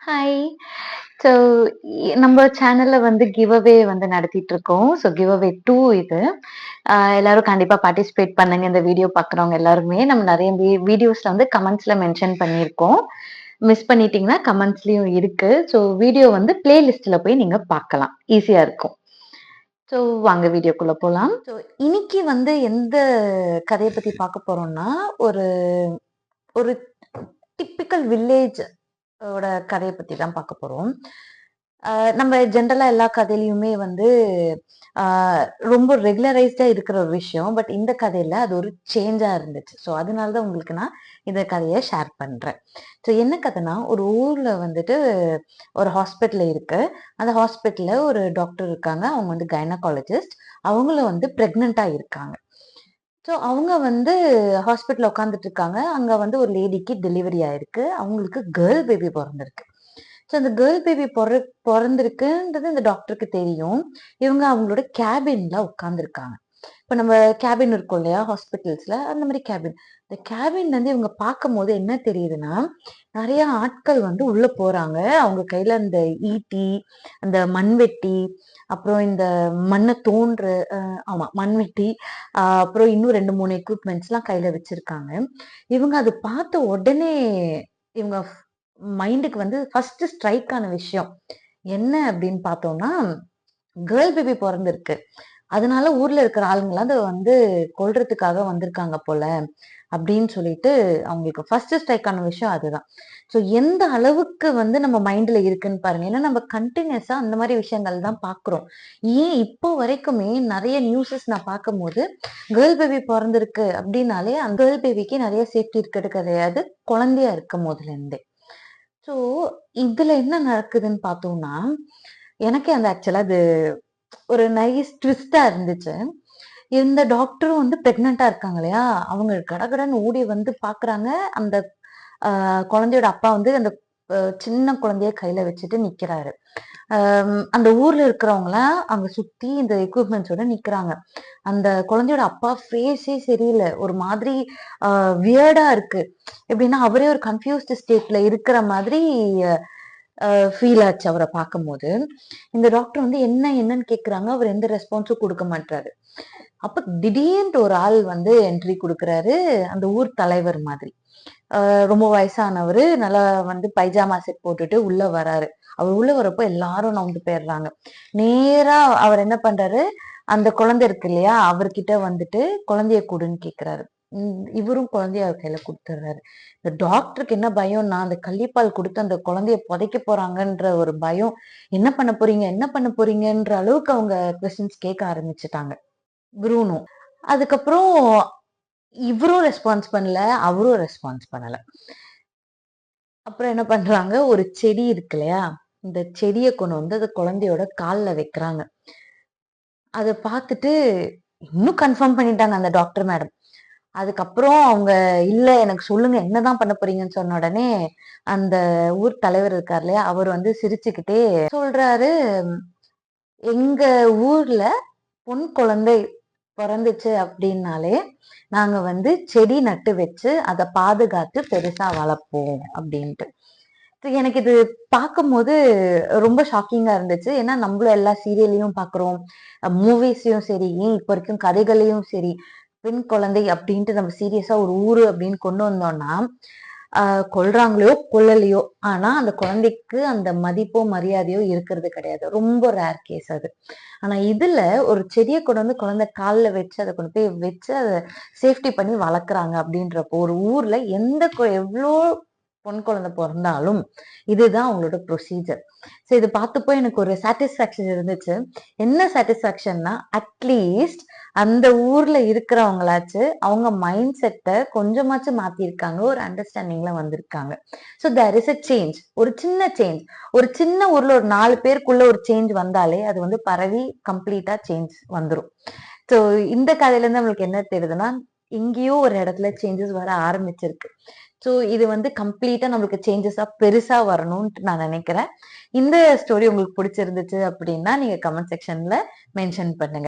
Hi. So நம்ம சேனல்ல வந்து கிவ் அவே வந்து நடத்திட்டு இருக்கோம். ஸோ கிவ் அவே டூ இது. அ எல்லாரும் கண்டிப்பா பார்ட்டிசிபேட் பண்ணுங்க. இந்த வீடியோ பார்க்குறவங்க எல்லாருமே. நம்ம நிறைய வீ வீடியோஸ்ல வந்து கமெண்ட்ஸ்ல மென்ஷன் பண்ணியிருக்கோம். மிஸ் பண்ணிட்டீங்கன்னா கமெண்ட்ஸ்லயும் இருக்கு. ஸோ வீடியோ வந்து பிளேலிஸ்ட்ல போய் நீங்க பார்க்கலாம். ஈஸியா இருக்கும். ஸோ வாங்க வீடியோக்குள்ள போகலாம் ஸோ இன்னைக்கு வந்து எந்த கதையை பத்தி பார்க்க போறோம்னா, ஒரு ஒரு டிப்பிக்கல் வில்லேஜ் ஓட கதையை பத்தி தான் பார்க்க போறோம். நம்ம ஜென்ரலா எல்லா கதையிலயுமே வந்து ரொம்ப ரெகுலரைஸ்டா இருக்கிற ஒரு விஷயம். பட் இந்த கதையில அது ஒரு சேஞ்சா இருந்துச்சு. ஸோ அதனால தான் உங்களுக்கு நான் இந்த கதையை ஷேர் பண்றேன். ஸோ என்ன கதைன்னா, ஒரு ஊர்ல வந்துட்டு ஒரு ஹாஸ்பிட்டல் இருக்கு. அந்த ஹாஸ்பிட்டல்ல ஒரு டாக்டர் இருக்காங்க. அவங்க வந்து கைனகாலஜிஸ்ட். அவங்களும் வந்து ப்ரெக்னெண்ட்டாக இருக்காங்க. ஸோ அவங்க வந்து ஹாஸ்பிட்டலில் உட்காந்துட்டு இருக்காங்க. அங்கே வந்து ஒரு லேடிக்கு டெலிவரி ஆயிருக்கு. அவங்களுக்கு கேர்ள் பேபி பிறந்திருக்கு ஸோ அந்த கேர்ள் பேபி பிற பிறந்திருக்குன்றது இந்த டாக்டருக்கு தெரியும். இவங்க அவங்களோட கேபின்ல உட்காந்துருக்காங்க. இப்ப நம்ம கேபின் இருக்கும் இல்லையா? ஹாஸ்பிட்டல்ஸில் அந்த மாதிரி கேபின். இந்த கேபின்ல இருந்து இவங்க பார்க்கும்போது என்ன தெரியுதுன்னா, நிறைய ஆட்கள் வந்து உள்ள போறாங்க. அவங்க கையில அந்த ஈட்டி, அந்த மண்வெட்டி, அப்புறம் இந்த மண்ணை தோன்று அ ஆமா மண்வெட்டி, அப்புறம் இன்னும் 2, 3 எக்யூப்மெண்ட்ஸ்லாம் கையில வச்சிருக்காங்க. இவங்க அது பார்த்த உடனே இவங்க மைண்டுக்கு வந்து ஃபர்ஸ்ட் ஸ்ட்ரைக் ஆன விஷயம் என்ன அப்படின்னு பார்த்தோம்னா, கேர்ள் பேபி பிறந்திருக்கு அதனால ஊர்ல இருக்கிற ஆளுங்களாம் அதை வந்து கொல்றதுக்காக வந்திருக்காங்க போல. அப்படின்னு சொல்லிட்டு அவங்களுக்கு ஃபர்ஸ்ட் ஸ்ட்ரைக் ஆன விஷயம் அதுதான். ஸோ எந்த அளவுக்கு வந்து நம்ம மைண்ட்ல இருக்குன்னு பாருங்க. ஏன்னா நம்ம கண்டினியூஸா அந்த மாதிரி விஷயங்கள் தான் பார்க்குறோம். ஏன் இப்போ வரைக்குமே நிறைய நியூஸஸ் நான் பார்க்கும்போது, கேர்ள் பேபி பிறந்திருக்கு அப்படின்னாலே, அந்த கேர்ள் பேபிக்கு நிறைய சேஃப்டி இருக்கிறது கிடையாது. குழந்தையா இருக்கும் போதுலேருந்தே ஸோ இதுல என்ன நடக்குதுன்னு பார்த்தோம்னா, எனக்கே அந்த ஆக்சுவலா அது ஒரு நைஸ் ட்விஸ்டா இருந்துச்சு. இந்த டாக்டரும் வந்து பிரெக்னன்ட்டா இருக்காங்க இல்லையா? அவங்க கடகடன்னு ஓடி வந்து பாக்குறாங்க அந்த குழந்தையோட அப்பா வந்து அந்த சின்ன குழந்தைய கையில வச்சுட்டு நிக்கிறாரு. அந்த ஊர்ல இருக்கிறவங்களாம் அங்க சுத்தி இந்த எக்யூப்மெண்ட்ஸோட நிக்கிறாங்க. அந்த குழந்தையோட அப்பா ஃபேஸே சரியில்லை ஒரு மாதிரி வியர்டா இருக்கு. எப்படின்னா, அவரே ஒரு கன்ஃப்யூஸ்டு ஸ்டேட்ல இருக்கிற மாதிரி ஃபீல் ஆச்சு அவரை பார்க்கும்போது. இந்த டாக்டர் வந்து என்ன என்னன்னு கேட்குறாங்க. அவர் எந்த ரெஸ்பான்ஸும் கொடுக்க மாட்றாரு. அப்ப திடீர்னு ஒரு ஆள் வந்து என்ட்ரி கொடுக்குறாரு அந்த ஊர் தலைவர் மாதிரி. ரொம்ப வயசானவர் நல்லா வந்து பைஜாமா செட் போட்டுட்டு உள்ள வராரு. அவர் உள்ள வரப்போ எல்லாரும் நவுந்து போயிடுறாங்க. நேரா அவர் என்ன பண்றாரு, அந்த குழந்தை இருக்கு இல்லையா? அவர்கிட்ட வந்துட்டு குழந்தைய கொடுன்னு கேக்குறாரு இவரும் குழந்தைய அவர் கையில குடுத்துடுறாரு. இந்த டாக்டருக்கு என்ன பயம்னா, அந்த கள்ளிப்பால் குடுத்து அந்த குழந்தைய புதைக்க போறாங்கன்ற ஒரு பயம். என்ன பண்ண போறீங்க? என்ன பண்ண போறீங்கன்ற அளவுக்கு அவங்க கொஸ்டின்ஸ் கேட்க ஆரம்பிச்சுட்டாங்க. ப்ரூனோ. அதுக்கப்புறம் இவரும் ரெஸ்பான்ஸ் பண்ணல. அவரும் ரெஸ்பான்ஸ் பண்ணல. அப்புறம் என்ன பண்றாங்க, ஒரு செடி இருக்கு இல்லையா? இந்த செடிய கொண்டு வந்து அந்த குழந்தையோட கால்ல வைக்கிறாங்க. அத பார்த்துட்டு இன்னும் கன்ஃபார்ம் பண்ணிட்டாங்க அந்த டாக்டர் மேடம். அதுக்கப்புறம் அவங்க இல்ல எனக்கு சொல்லுங்க என்னதான் பண்ண போறீங்கன்னு சொன்ன உடனே, அந்த ஊர் தலைவர் இருக்கார் இல்லையா? அவர் வந்து சிரிச்சுக்கிட்டே சொல்றாரு, "எங்க ஊர்ல பொன் குழந்தை பிறந்துச்சு அப்படின்னாலே, நாங்க வந்து செடி நட்டு வச்சு, அதை பாதுகாத்து பெருசா வளர்ப்போம்." அப்படின்ட்டு. எனக்கு இது பார்க்கும்போது ரொம்ப ஷாக்கிங்கா இருந்துச்சு. ஏன்னா நம்மளும் எல்லா சீரியல்லயும் பார்க்குறோம். மூவிஸையும் சரி, ஏன் வரைக்கும் கதைகளையும் சரி, பெண் குழந்தை அப்படின்ட்டு நம்ம சீரியஸா ஒரு ஊரு அப்படின்னு கொண்டு வந்தோம்னா, அ கொல்றாங்களோ, கொல்லலையோ, ஆனா அந்த குழந்தைக்கு அந்த மதிப்போ, மரியாதையோ இருக்கிறது கிடையாது. ரொம்ப ரேர் கேஸ் அது. ஆனா இதுல ஒரு செடியை கொண்டு வந்து குழந்தை காலில் வச்சு, அதை கொண்டு போய் வச்சு, அதை சேஃப்டி பண்ணி வளர்க்குறாங்க அப்படின்றப்போ, ஒரு ஊர்ல எந்த எவ்வளோ பொன் குழந்தை பிறந்தாலும் இதுதான் அவங்களோட ப்ரொசீஜர். ஸோ இது பார்த்தப்போ எனக்கு ஒரு சாட்டிஸ்ஃபேக்ஷன் இருந்துச்சு. என்ன சாட்டிஸ்ஃபேக்ஷன்னா, அட்லீஸ்ட் அந்த ஊர்ல இருக்கிறவங்களாச்சு, அவங்க மைண்ட் செட்டை கொஞ்சமாச்சும் மாத்திருக்காங்க ஒரு அண்டர்ஸ்டாண்டிங்ல வந்திருக்காங்க. So there is a change. ஒரு சின்ன சேஞ்ச். ஒரு சின்ன ஊர்ல ஒரு நாலு பேருக்குள்ள ஒரு சேஞ்ச் வந்தாலே, அது வந்து பரவி கம்ப்ளீட்டா சேஞ்ச் வந்துரும். ஸோ இந்த கதையிலேருந்து நம்மளுக்கு என்ன தெரியுதுன்னா, எங்கேயோ ஒரு இடத்துல சேஞ்சஸ் வர ஆரம்பிச்சிருக்கு. ஸோ இது வந்து கம்ப்ளீட்டா நம்மளுக்கு சேஞ்சஸா பெருசா வரணும்ட்டு நான் நினைக்கிறேன். இந்த ஸ்டோரி உங்களுக்கு பிடிச்சிருந்துச்சு அப்படின்னா, நீங்க கமெண்ட் செக்ஷன்ல மென்ஷன் பண்ணுங்க.